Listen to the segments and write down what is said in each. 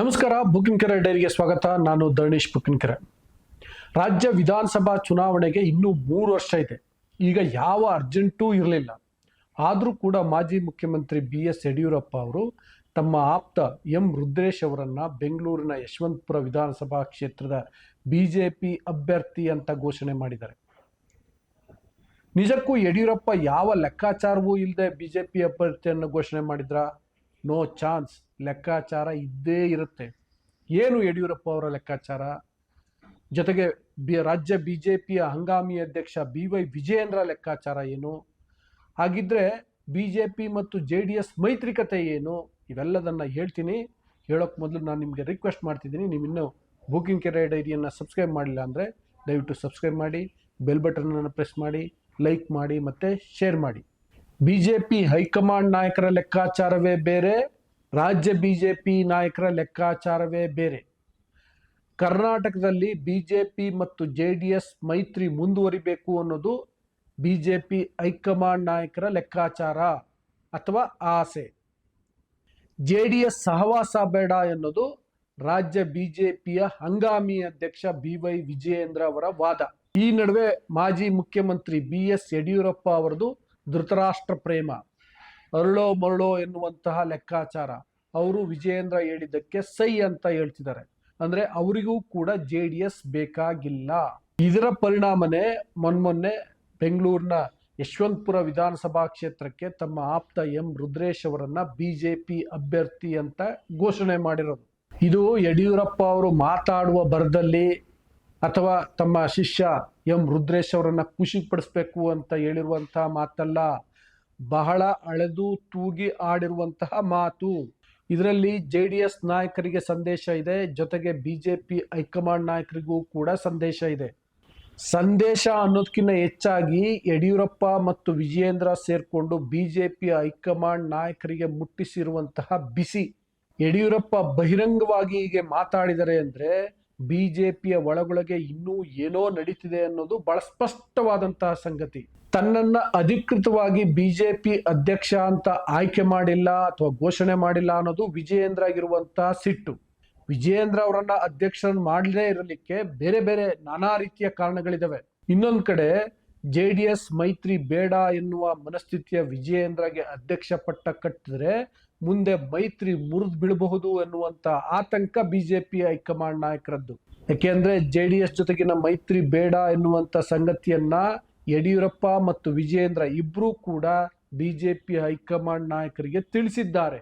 ನಮಸ್ಕಾರ, ಬುಕಿನ್ಕೆರೆ ಡೈರಿಗೆ ಸ್ವಾಗತ. ನಾನು ಧರಣೀಶ್ ಬುಕಿನ್ಕೆರೆ. ರಾಜ್ಯ ವಿಧಾನಸಭಾ ಚುನಾವಣೆಗೆ ಇನ್ನೂ ಮೂರು ವರ್ಷ ಇದೆ. ಈಗ ಯಾವ ಅರ್ಜೆಂಟೂ ಇರಲಿಲ್ಲ. ಆದರೂ ಕೂಡ ಮಾಜಿ ಮುಖ್ಯಮಂತ್ರಿ ಬಿ ಎಸ್ ಯಡಿಯೂರಪ್ಪ ಅವರು ತಮ್ಮ ಆಪ್ತ ಎಂ ರುದ್ರೇಶ್ ಅವರನ್ನ ಬೆಂಗಳೂರಿನ ಯಶವಂತಪುರ ವಿಧಾನಸಭಾ ಕ್ಷೇತ್ರದ ಬಿ ಜೆ ಪಿ ಅಭ್ಯರ್ಥಿ ಅಂತ ಘೋಷಣೆ ಮಾಡಿದ್ದಾರೆ. ನಿಜಕ್ಕೂ ಯಡಿಯೂರಪ್ಪ ಯಾವ ಲೆಕ್ಕಾಚಾರವೂ ಇಲ್ಲದೆ ಬಿ ಜೆ ಪಿ ಅಭ್ಯರ್ಥಿಯನ್ನು ಘೋಷಣೆ ಮಾಡಿದ್ರ? No chance. ಲೆಕ್ಕಾಚಾರ ಇದ್ದೇ ಇರುತ್ತೆ. ಏನು ಯಡಿಯೂರಪ್ಪ ಅವರ ಲೆಕ್ಕಾಚಾರ? ಜೊತೆಗೆ ಬಿ, ರಾಜ್ಯ ಬಿ ಜೆ ಪಿಯ ಹಂಗಾಮಿ ಅಧ್ಯಕ್ಷ ಬಿ ವೈ ವಿಜಯೇಂದ್ರ ಲೆಕ್ಕಾಚಾರ ಏನು? ಹಾಗಿದ್ರೆ ಬಿ ಜೆ ಪಿ ಮತ್ತು ಜೆ ಡಿ ಎಸ್ ಮೈತ್ರಿಕತೆ ಏನು? ಇವೆಲ್ಲದನ್ನು ಹೇಳ್ತೀನಿ. ಹೇಳೋಕ್ಕೆ ಮೊದಲು ನಾನು ನಿಮಗೆ ರಿಕ್ವೆಸ್ಟ್ ಮಾಡ್ತಿದ್ದೀನಿ. ನೀವು ಇನ್ನೂ ಬುಕಿಂಗ್ ಕೆರೆ ಡೈರಿಯನ್ನು ಸಬ್ಸ್ಕ್ರೈಬ್ ಮಾಡಿಲ್ಲ ಅಂದರೆ ದಯವಿಟ್ಟು ಸಬ್ಸ್ಕ್ರೈಬ್ ಮಾಡಿ ಬೆಲ್ ಬಟನನ್ನು ಪ್ರೆಸ್ ಮಾಡಿ ಲೈಕ್ ಮಾಡಿ ಮತ್ತು ಶೇರ್ ಮಾಡಿ. ಬಿ ಜೆ ಪಿ ಹೈಕಮಾಂಡ್ ನಾಯಕರ ಲೆಕ್ಕಾಚಾರವೇ ಬೇರೆ, ರಾಜ್ಯ ಬಿ ಜೆ ಪಿ ನಾಯಕರ ಲೆಕ್ಕಾಚಾರವೇ ಬೇರೆ. ಕರ್ನಾಟಕದಲ್ಲಿ ಬಿ ಜೆ ಪಿ ಮತ್ತು ಜೆ ಡಿ ಎಸ್ ಮೈತ್ರಿ ಮುಂದುವರಿಬೇಕು ಅನ್ನೋದು ಬಿ ಜೆ ಪಿ ಹೈಕಮಾಂಡ್ ನಾಯಕರ ಲೆಕ್ಕಾಚಾರ ಅಥವಾ ಆಸೆ. ಜೆ ಡಿ ಎಸ್ ಸಹವಾಸ ಬೇಡ ಎನ್ನುವುದು ರಾಜ್ಯ ಬಿಜೆಪಿಯ ಹಂಗಾಮಿ ಅಧ್ಯಕ್ಷ ಬಿ ವೈ ವಿಜಯೇಂದ್ರ ಅವರ ವಾದ. ಈ ನಡುವೆ ಮಾಜಿ ಮುಖ್ಯಮಂತ್ರಿ ಬಿ ಎಸ್ ಯಡಿಯೂರಪ್ಪ ಅವರದು ಧೃತರಾಷ್ಟ್ರ ಪ್ರೇಮ. ಅರಳೋ ಮರಳೋ ಎನ್ನುವಂತಹ ಲೆಕ್ಕಾಚಾರ. ಅವರು ವಿಜಯೇಂದ್ರ ಹೇಳಿದ್ದಕ್ಕೆ ಸೈ ಅಂತ ಹೇಳ್ತಿದ್ದಾರೆ. ಅಂದ್ರೆ ಅವರಿಗೂ ಕೂಡ ಜೆ ಡಿ ಎಸ್ ಬೇಕಾಗಿಲ್ಲ. ಇದರ ಪರಿಣಾಮನೇ ಮೊನ್ಮೊನ್ನೆ ಬೆಂಗಳೂರಿನ ಯಶವಂತಪುರ ವಿಧಾನಸಭಾ ಕ್ಷೇತ್ರಕ್ಕೆ ತಮ್ಮ ಆಪ್ತ ಎಂ ರುದ್ರೇಶ್ ಅವರನ್ನ ಬಿಜೆಪಿ ಅಭ್ಯರ್ಥಿ ಅಂತ ಘೋಷಣೆ ಮಾಡಿರೋದು. ಇದು ಯಡಿಯೂರಪ್ಪ ಅವರು ಮಾತಾಡುವ ಬರದಲ್ಲಿ ಅಥವಾ ತಮ್ಮ ಶಿಷ್ಯ ಎಂ ರುದ್ರೇಶ್ ಅವರನ್ನ ಖುಷಿಪಡಿಸ್ಬೇಕು ಅಂತ ಹೇಳಿರುವಂತಹ ಮಾತಲ್ಲ, ಬಹಳ ಅಳೆದು ತೂಗಿ ಆಡಿರುವಂತಹ ಮಾತು. ಇದರಲ್ಲಿ ಜೆ ಡಿ ಎಸ್ ನಾಯಕರಿಗೆ ಸಂದೇಶ ಇದೆ, ಜೊತೆಗೆ ಬಿಜೆಪಿ ಹೈಕಮಾಂಡ್ ನಾಯಕರಿಗೂ ಕೂಡ ಸಂದೇಶ ಇದೆ. ಸಂದೇಶ ಅನ್ನೋದಕ್ಕಿಂತ ಹೆಚ್ಚಾಗಿ ಯಡಿಯೂರಪ್ಪ ಮತ್ತು ವಿಜಯೇಂದ್ರ ಸೇರ್ಕೊಂಡು ಬಿಜೆಪಿಯ ಹೈಕಮಾಂಡ್ ನಾಯಕರಿಗೆ ಮುಟ್ಟಿಸಿರುವಂತಹ ಬಿಸಿ. ಯಡಿಯೂರಪ್ಪ ಬಹಿರಂಗವಾಗಿ ಹೀಗೆ ಮಾತಾಡಿದರೆ ಅಂದ್ರೆ ಬಿಜೆಪಿಯ ಒಳಗೊಳಗೆ ಇನ್ನೂ ಏನೋ ನಡೀತಿದೆ ಅನ್ನೋದು ಬಹಳ ಸ್ಪಷ್ಟವಾದಂತಹ ಸಂಗತಿ. ತನ್ನನ್ನ ಅಧಿಕೃತವಾಗಿ ಬಿಜೆಪಿ ಅಧ್ಯಕ್ಷ ಅಂತ ಆಯ್ಕೆ ಮಾಡಿಲ್ಲ ಅಥವಾ ಘೋಷಣೆ ಮಾಡಿಲ್ಲ ಅನ್ನೋದು ವಿಜಯೇಂದ್ರ ಆಗಿರುವಂತಹ ಸಿಟ್ಟು. ವಿಜಯೇಂದ್ರ ಅವರನ್ನ ಅಧ್ಯಕ್ಷರನ್ನು ಮಾಡಲೇ ಇರಲಿಕ್ಕೆ ಬೇರೆ ಬೇರೆ ನಾನಾ ರೀತಿಯ ಕಾರಣಗಳಿದಾವೆ. ಇನ್ನೊಂದ್ ಕಡೆ ಜೆ ಡಿ ಎಸ್ ಮೈತ್ರಿ ಬೇಡ ಎನ್ನುವ ಮನಸ್ಥಿತಿಯ ವಿಜಯೇಂದ್ರಗೆ ಅಧ್ಯಕ್ಷ ಪಟ್ಟ ಕಟ್ಟಿದ್ರೆ ಮುಂದೆ ಮೈತ್ರಿ ಮುರಿದು ಬೀಳಬಹುದು ಎನ್ನುವಂತ ಆತಂಕ ಬಿಜೆಪಿ ಹೈಕಮಾಂಡ್ ನಾಯಕರದ್ದು. ಯಾಕೆಂದ್ರೆ ಜೆ ಡಿ ಎಸ್ ಜೊತೆಗಿನ ಮೈತ್ರಿ ಬೇಡ ಎನ್ನುವಂತ ಸಂಗತಿಯನ್ನ ಯಡಿಯೂರಪ್ಪ ಮತ್ತು ವಿಜಯೇಂದ್ರ ಇಬ್ಬರೂ ಕೂಡ ಬಿಜೆಪಿ ಹೈಕಮಾಂಡ್ ನಾಯಕರಿಗೆ ತಿಳಿಸಿದ್ದಾರೆ.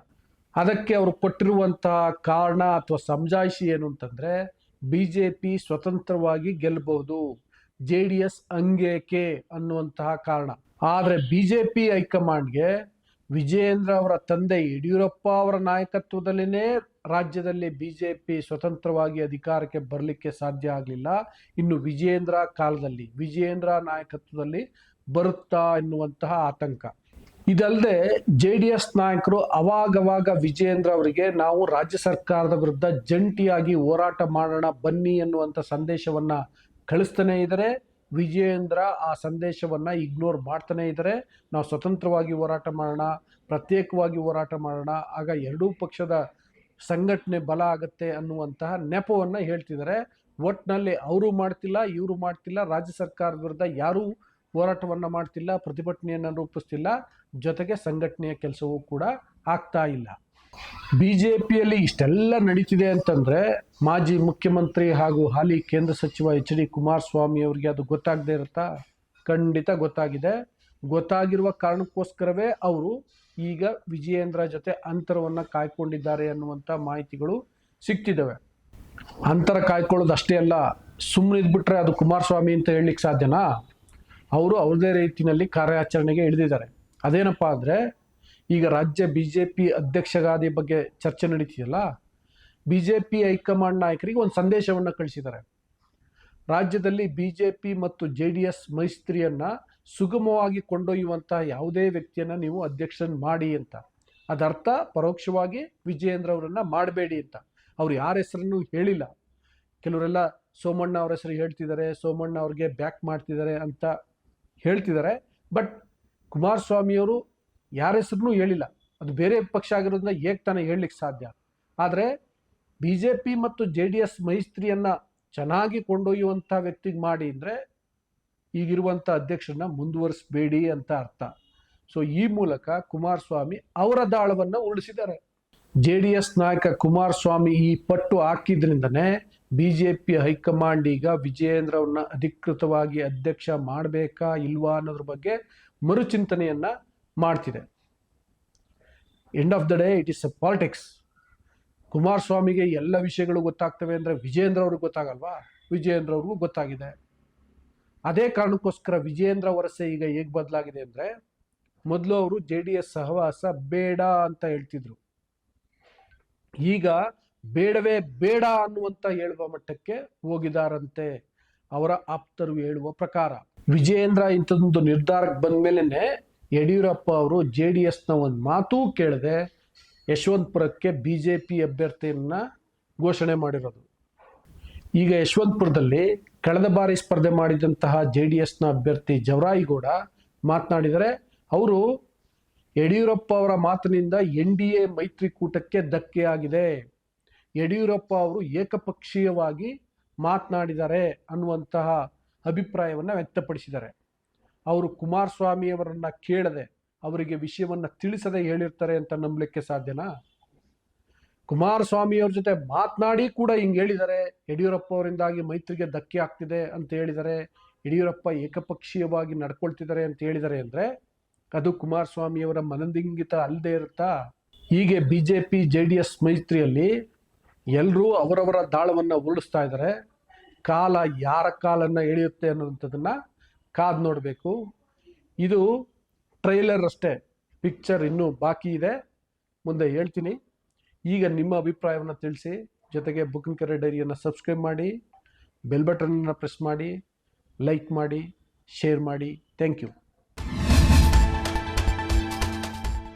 ಅದಕ್ಕೆ ಅವರು ಕೊಟ್ಟಿರುವಂತಹ ಕಾರಣ ಅಥವಾ ಸಮಜಾಯಿಷಿ ಏನು ಅಂತಂದ್ರೆ ಬಿಜೆಪಿ ಸ್ವತಂತ್ರವಾಗಿ ಗೆಲ್ಲಬಹುದು ಜೆ ಡಿ ಎಸ್ ಹಂಗೇಕೆ ಅನ್ನುವಂತಹ ಕಾರಣ. ಆದ್ರೆ ಬಿಜೆಪಿ ಹೈಕಮಾಂಡ್ಗೆ ವಿಜಯೇಂದ್ರ ಅವರ ತಂದೆ ಯಡಿಯೂರಪ್ಪ ಅವರ ನಾಯಕತ್ವದಲ್ಲಿನೇ ರಾಜ್ಯದಲ್ಲಿ ಬಿಜೆಪಿ ಸ್ವತಂತ್ರವಾಗಿ ಅಧಿಕಾರಕ್ಕೆ ಬರಲಿಕ್ಕೆ ಸಾಧ್ಯ ಆಗಲಿಲ್ಲ. ಇನ್ನು ವಿಜಯೇಂದ್ರ ಕಾಲದಲ್ಲಿ, ವಿಜಯೇಂದ್ರ ನಾಯಕತ್ವದಲ್ಲಿ ಬರುತ್ತಾ ಎನ್ನುವಂತಹ ಆತಂಕ. ಇದಲ್ಲದೆ ಜೆ ಡಿ ಎಸ್ ನಾಯಕರು ಅವಾಗವಾಗ ವಿಜಯೇಂದ್ರ ಅವರಿಗೆ ನಾವು ರಾಜ್ಯ ಸರ್ಕಾರದ ವಿರುದ್ಧ ಜಂಟಿಯಾಗಿ ಹೋರಾಟ ಮಾಡೋಣ ಬನ್ನಿ ಎನ್ನುವಂಥ ಸಂದೇಶವನ್ನ ಕಳಿಸ್ತಾನೆ ಇದ್ದಾರೆ. ವಿಜಯೇಂದ್ರ ಆ ಸಂದೇಶವನ್ನು ಇಗ್ನೋರ್ ಮಾಡ್ತಾನೆ ಇದ್ದಾರೆ. ನಾವು ಸ್ವತಂತ್ರವಾಗಿ ಹೋರಾಟ ಮಾಡೋಣ, ಪ್ರತ್ಯೇಕವಾಗಿ ಹೋರಾಟ ಮಾಡೋಣ, ಆಗ ಎರಡೂ ಪಕ್ಷದ ಸಂಘಟನೆ ಬಲ ಆಗುತ್ತೆ ಅನ್ನುವಂತಹ ನೆಪವನ್ನು ಹೇಳ್ತಿದ್ದಾರೆ. ಒಟ್ಟಿನಲ್ಲಿ ಅವರು ಮಾಡ್ತಿಲ್ಲ, ಇವರು ಮಾಡ್ತಿಲ್ಲ, ರಾಜ್ಯ ಸರ್ಕಾರದ ವಿರುದ್ಧ ಯಾರೂ ಹೋರಾಟವನ್ನು ಮಾಡ್ತಿಲ್ಲ, ಪ್ರತಿಭಟನೆಯನ್ನು ರೂಪಿಸ್ತಿಲ್ಲ. ಜೊತೆಗೆ ಸಂಘಟನೆಯ ಕೆಲಸವೂ ಕೂಡ ಆಗ್ತಾ ಇಲ್ಲ. ಬಿ ಜೆ ಪಿಯಲ್ಲಿ ಇಷ್ಟೆಲ್ಲ ನಡೀತಿದೆ ಅಂತಂದರೆ ಮಾಜಿ ಮುಖ್ಯಮಂತ್ರಿ ಹಾಗೂ ಹಾಲಿ ಕೇಂದ್ರ ಸಚಿವ ಎಚ್ ಡಿ ಕುಮಾರಸ್ವಾಮಿ ಅವರಿಗೆ ಅದು ಗೊತ್ತಾಗದೇ ಇರುತ್ತಾ? ಖಂಡಿತ ಗೊತ್ತಾಗಿದೆ. ಗೊತ್ತಾಗಿರುವ ಕಾರಣಕ್ಕೋಸ್ಕರವೇ ಅವರು ಈಗ ವಿಜಯೇಂದ್ರ ಜೊತೆ ಅಂತರವನ್ನು ಕಾಯ್ಕೊಂಡಿದ್ದಾರೆ ಅನ್ನುವಂಥ ಮಾಹಿತಿಗಳು ಸಿಗ್ತಿದ್ದಾವೆ ಅಂತರ ಕಾಯ್ಕೊಳ್ಳೋದು ಅಷ್ಟೇ ಅಲ್ಲ ಸುಮ್ಮನೆ ಇದ್ಬಿಟ್ರೆ ಅದು ಕುಮಾರಸ್ವಾಮಿ ಅಂತ ಹೇಳಲಿಕ್ಕೆ ಸಾಧ್ಯನಾ? ಅವರು ಅವ್ರದೇ ರೀತಿಯಲ್ಲಿ ಕಾರ್ಯಾಚರಣೆಗೆ ಇಳಿದಿದ್ದಾರೆ. ಅದೇನಪ್ಪ ಅಂದರೆ ಈಗ ರಾಜ್ಯ ಬಿ ಜೆ ಪಿ ಅಧ್ಯಕ್ಷಗಾದಿ ಬಗ್ಗೆ ಚರ್ಚೆ ನಡೀತಿದೆಯಲ್ಲ? B J P high command ನಾಯಕರಿಗೆ ಒಂದು ಸಂದೇಶವನ್ನು ಕಳಿಸಿದ್ದಾರೆ. ರಾಜ್ಯದಲ್ಲಿ ಬಿ ಜೆ ಪಿ ಮತ್ತು ಜೆ ಡಿ ಎಸ್ ಮೈಸ್ತ್ರಿಯನ್ನು ಸುಗಮವಾಗಿ ಕೊಂಡೊಯ್ಯುವಂಥ ಯಾವುದೇ ವ್ಯಕ್ತಿಯನ್ನು ನೀವು ಅಧ್ಯಕ್ಷನ್ ಮಾಡಿ ಅಂತ. ಅದರ್ಥ, ಪರೋಕ್ಷವಾಗಿ ವಿಜಯೇಂದ್ರ ಅವರನ್ನು ಮಾಡಬೇಡಿ ಅಂತ. ಅವ್ರು ಯಾರ ಹೆಸರನ್ನು ಹೇಳಿಲ್ಲ. ಕೆಲವರೆಲ್ಲ ಸೋಮಣ್ಣ ಅವ್ರ ಹೆಸರು ಹೇಳ್ತಿದ್ದಾರೆ, ಸೋಮಣ್ಣ ಅವ್ರಿಗೆ ಬ್ಯಾಕ್ ಮಾಡ್ತಿದ್ದಾರೆ ಅಂತ ಹೇಳ್ತಿದ್ದಾರೆ. ಬಟ್ ಕುಮಾರಸ್ವಾಮಿಯವರು ಯಾರ ಹೆಸರನ್ನೂ ಹೇಳಿಲ್ಲ. ಅದು ಬೇರೆ ಪಕ್ಷ ಆಗಿರೋದ್ರಿಂದ ಹೇಗೆ ತಾನೇ ಹೇಳಲಿಕ್ಕೆ ಸಾಧ್ಯ? ಆದರೆ ಬಿ ಜೆ ಪಿ ಮತ್ತು ಜೆ ಡಿ ಎಸ್ ಮೈತ್ರಿಯನ್ನ ಚೆನ್ನಾಗಿ ಕೊಂಡೊಯ್ಯುವಂಥ ವ್ಯಕ್ತಿಗೆ ಮಾಡಿ ಅಂದರೆ ಈಗಿರುವಂಥ ಅಧ್ಯಕ್ಷರನ್ನ ಮುಂದುವರಿಸಬೇಡಿ ಅಂತ ಅರ್ಥ. ಸೊ ಈ ಮೂಲಕ ಕುಮಾರಸ್ವಾಮಿ ಅವರ ದಾಳವನ್ನು ಉರುಳಿಸಿದ್ದಾರೆ. ಜೆ ಡಿ ಎಸ್ ನಾಯಕ ಕುಮಾರಸ್ವಾಮಿ ಈ ಪಟ್ಟು ಹಾಕಿದ್ರಿಂದನೇ B J P high command ಈಗ ವಿಜಯೇಂದ್ರವನ್ನು ಅಧಿಕೃತವಾಗಿ ಅಧ್ಯಕ್ಷ ಮಾಡಬೇಕಾ ಇಲ್ವಾ ಅನ್ನೋದ್ರ ಬಗ್ಗೆ ಮರುಚಿಂತನೆಯನ್ನ ಮಾಡ್ತಿದೆ. End of the day it is a politics ಕುಮಾರಸ್ವಾಮಿಗೆ ಎಲ್ಲ ವಿಷಯಗಳು ಗೊತ್ತಾಗ್ತವೆ ಅಂದರೆ ವಿಜಯೇಂದ್ರ ಅವ್ರಿಗೆ ಗೊತ್ತಾಗಲ್ವಾ? ವಿಜಯೇಂದ್ರ ಅವ್ರಿಗೂ ಗೊತ್ತಾಗಿದೆ. ಅದೇ ಕಾರಣಕ್ಕೋಸ್ಕರ ವಿಜಯೇಂದ್ರ ವರಸೆ ಈಗ ಹೇಗೆ ಬದಲಾಗಿದೆ ಅಂದರೆ ಮೊದಲು ಅವರು ಜೆ ಡಿ ಎಸ್ ಸಹವಾಸ ಬೇಡ ಅಂತ ಹೇಳ್ತಿದ್ರು. ಈಗ ಬೇಡವೇ ಬೇಡ ಅನ್ನುವಂತ ಹೇಳುವ ಮಟ್ಟಕ್ಕೆ ಹೋಗಿದಾರಂತೆ ಅವರ ಆಪ್ತರು ಹೇಳುವ ಪ್ರಕಾರ. ವಿಜಯೇಂದ್ರ ಇಂಥದೊಂದು ನಿರ್ಧಾರಕ್ಕೆ ಬಂದ ಮೇಲೆನೆ ಯಡಿಯೂರಪ್ಪ ಅವರು ಜೆ ಡಿ ಎಸ್ನ ಒಂದು ಮಾತೂ ಕೇಳದೆ ಯಶವಂತಪುರಕ್ಕೆ ಬಿ ಜೆ ಪಿ ಅಭ್ಯರ್ಥಿಯನ್ನು ಘೋಷಣೆ ಮಾಡಿರೋದು. ಈಗ ಯಶವಂತಪುರದಲ್ಲಿ ಕಳೆದ ಬಾರಿ ಸ್ಪರ್ಧೆ ಮಾಡಿದಂತಹ ಜೆ ಡಿ ಎಸ್ನ ಅಭ್ಯರ್ಥಿ ಜವರಾಯಿಗೌಡ ಮಾತನಾಡಿದರೆ ಅವರು ಯಡಿಯೂರಪ್ಪ ಅವರ ಮಾತಿನಿಂದ ಎನ್ ಡಿ ಎ ಮೈತ್ರಿಕೂಟಕ್ಕೆ ಧಕ್ಕೆಯಾಗಿದೆ ಯಡಿಯೂರಪ್ಪ ಅವರು ಏಕಪಕ್ಷೀಯವಾಗಿ ಮಾತನಾಡಿದ್ದಾರೆ ಅನ್ನುವಂತಹ ಅಭಿಪ್ರಾಯವನ್ನು ವ್ಯಕ್ತಪಡಿಸಿದ್ದಾರೆ. ಅವರು ಕುಮಾರಸ್ವಾಮಿಯವರನ್ನ ಕೇಳದೆ ಅವರಿಗೆ ವಿಷಯವನ್ನ ತಿಳಿಸದೆ ಹೇಳಿರ್ತಾರೆ ಅಂತ ನಂಬಲಿಕ್ಕೆ ಸಾಧ್ಯನಾ? ಕುಮಾರಸ್ವಾಮಿಯವ್ರ ಜೊತೆ ಮಾತನಾಡಿ ಕೂಡ ಹಿಂಗೆ ಹೇಳಿದ್ದಾರೆ ಯಡಿಯೂರಪ್ಪ ಅವರಿಂದಾಗಿ ಮೈತ್ರಿಗೆ ಧಕ್ಕೆ ಆಗ್ತಿದೆ ಅಂತ ಹೇಳಿದ್ದಾರೆ ಯಡಿಯೂರಪ್ಪ ಏಕಪಕ್ಷೀಯವಾಗಿ ನಡ್ಕೊಳ್ತಿದ್ದಾರೆ ಅಂತ ಹೇಳಿದ್ದಾರೆ ಅಂದ್ರೆ ಅದು ಕುಮಾರಸ್ವಾಮಿಯವರ ಮನದಿಂಗಿತ ಅಲ್ಲದೆ ಇರುತ್ತಾ? ಹೀಗೆ B J P J D S ಮೈತ್ರಿಯಲ್ಲಿ ಎಲ್ಲರೂ ಅವರವರ ದಾಳವನ್ನು ಉರುಳಿಸ್ತಾ ಇದ್ದಾರೆ. ಕಾಲ ಯಾರ ಕಾಲನ್ನು ಎಳೆಯುತ್ತೆ ಅನ್ನೋಂಥದ್ದನ್ನು ಕಾದು ನೋಡಬೇಕು. ಇದು ಟ್ರೈಲರ್ ಅಷ್ಟೇ. ಪಿಕ್ಚರ್ ಇನ್ನೂ ಬಾಕಿ ಇದೆ. ಮುಂದೆ ಹೇಳ್ತೀನಿ. ಈಗ ನಿಮ್ಮ ಅಭಿಪ್ರಾಯವನ್ನು ತಿಳಿಸಿ. ಜೊತೆಗೆ ಬುಕ್ಕಿಂಗ್ ಕರೆ ಡೈರಿಯನ್ನು ಸಬ್ಸ್ಕ್ರೈಬ್ ಮಾಡಿ. ಬೆಲ್ ಬಟನನ್ನು ಪ್ರೆಸ್ ಮಾಡಿ. ಲೈಕ್ ಮಾಡಿ. ಶೇರ್ ಮಾಡಿ. Thank you